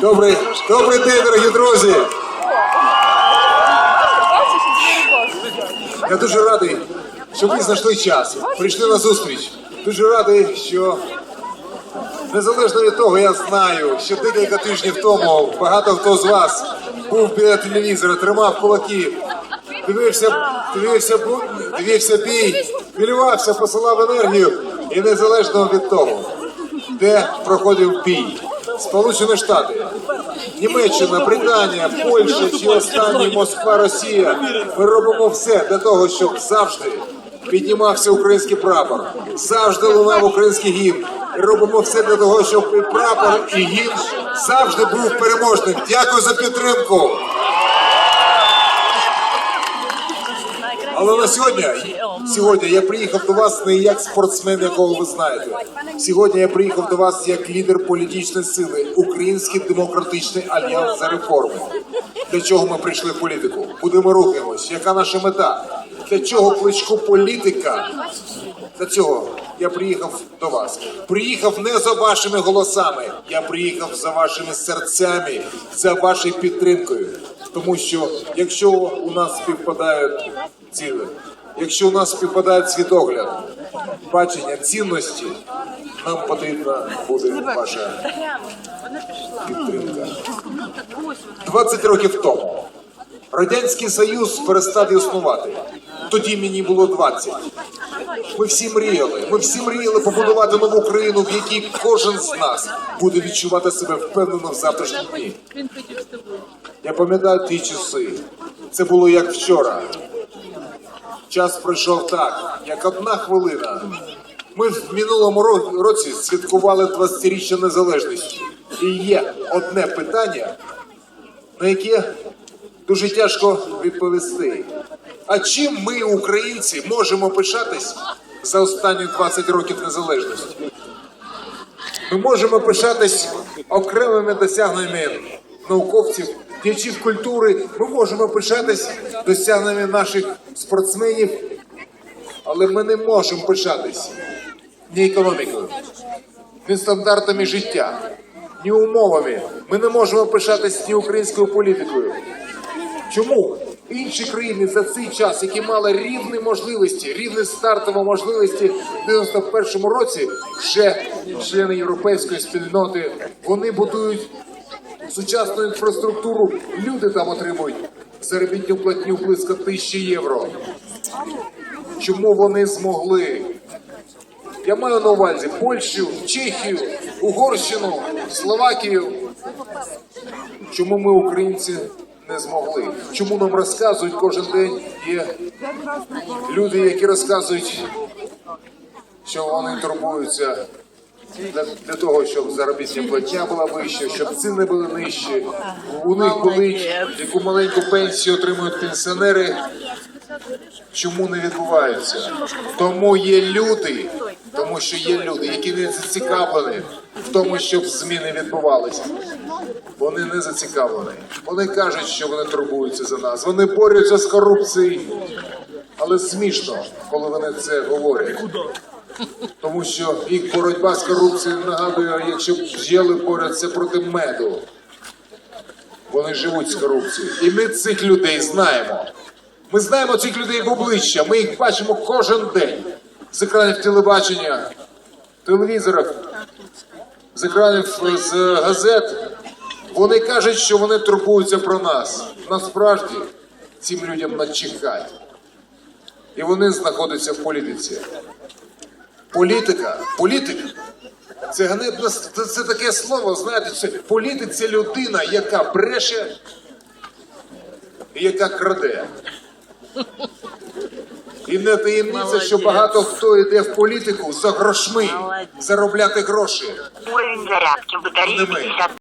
Добрий, добрий день, дорогі друзі! Я дуже радий, що ви знайшли час, прийшли на зустріч. Дуже радий, що незалежно від того, я знаю, що декілька тижнів тому багато хто з вас був біля телевізора, тримав кулаки, дивився, дивився, дивився бій, хвилювався, посилав енергію. І незалежно від того, де проходив бій. Сполучені Штати, Німеччина, Британія, Польща чи останні Москва, Росія. Ми робимо все для того, щоб завжди піднімався український прапор, завжди лунав український гімн. Робимо все для того, щоб і прапор, і гімн завжди був переможним. Дякую за підтримку. Але на сьогодні, сьогодні я приїхав до вас не як спортсмен, якого ви знаєте. Сьогодні я приїхав до вас як лідер політичної сили, Український демократичний альянс за реформи. Для чого ми прийшли в політику? Куди ми рухаємось? Яка наша мета? Для чого кличку політика? Для цього я приїхав до вас. Приїхав не за вашими голосами. Я приїхав за вашими серцями, за вашою підтримкою. Тому що якщо у нас співпадають ціли, якщо у нас співпадає світогляд, бачення цінності, нам потрібна буде ваша підтримка. 20 років тому Радянський Союз перестав існувати. Тоді мені було 20. Ми всі мріяли. Ми всі мріяли побудувати нову країну, в якій кожен з нас буде відчувати себе впевнено в завтрашньому дні. Я пам'ятаю ті часи. Це було як вчора. Час пройшов так, як одна хвилина. Ми в минулому році святкували 20-річчя незалежності. І є одне питання, на яке дуже тяжко відповісти. А чим ми, українці, можемо пишатись за останні 20 років незалежності? Ми можемо пишатись окремими досягненнями науковців, діячів культури. Ми можемо пишатись досягненнями наших спортсменів, але ми не можемо пишатись ні економікою, ні стандартами життя, ні умовами. Ми не можемо пишатись ні українською політикою. Чому інші країни за цей час, які мали рівні можливості, рівні стартові можливості в 91-му році, вже члени європейської спільноти, вони будують сучасну інфраструктуру. Люди там отримують заробітну платню близько тисячі євро. Чому вони змогли? Я маю на увазі Польщу, Чехію, Угорщину, Словакію. Чому ми, українці, не змогли? Чому нам розказують кожен день? Є люди, які розказують, що вони турбуються для, для того, щоб заробітня платня була вища, щоб ціни були нижчі. У них болить, яку маленьку пенсію отримують пенсіонери. Чому не відбуваються? Тому є люди, тому що є люди, які не зацікавлені в тому, щоб зміни відбувалися. Вони не зацікавлені. Вони кажуть, що вони турбуються за нас. Вони борються з корупцією. Але смішно, коли вони це говорять. Тому що їх боротьба з корупцією нагадує, якщо б бджоли борються проти меду. Вони живуть з корупцією. І ми цих людей знаємо. Ми знаємо цих людей в обличчя. Ми їх бачимо кожен день з екранів телебачення, телевізорів, з екранів е, з газет. Вони кажуть, що вони турбуються про нас. Насправді цим людям начихать. І вони знаходяться в політиці. Політика, політик. Це ганебне це, це таке слово. Знаєте, це політик це людина, яка бреше і яка краде. І не таємниця, що багато хто йде в політику за грошми, заробляти гроші. Уровень зарядки батареї. 50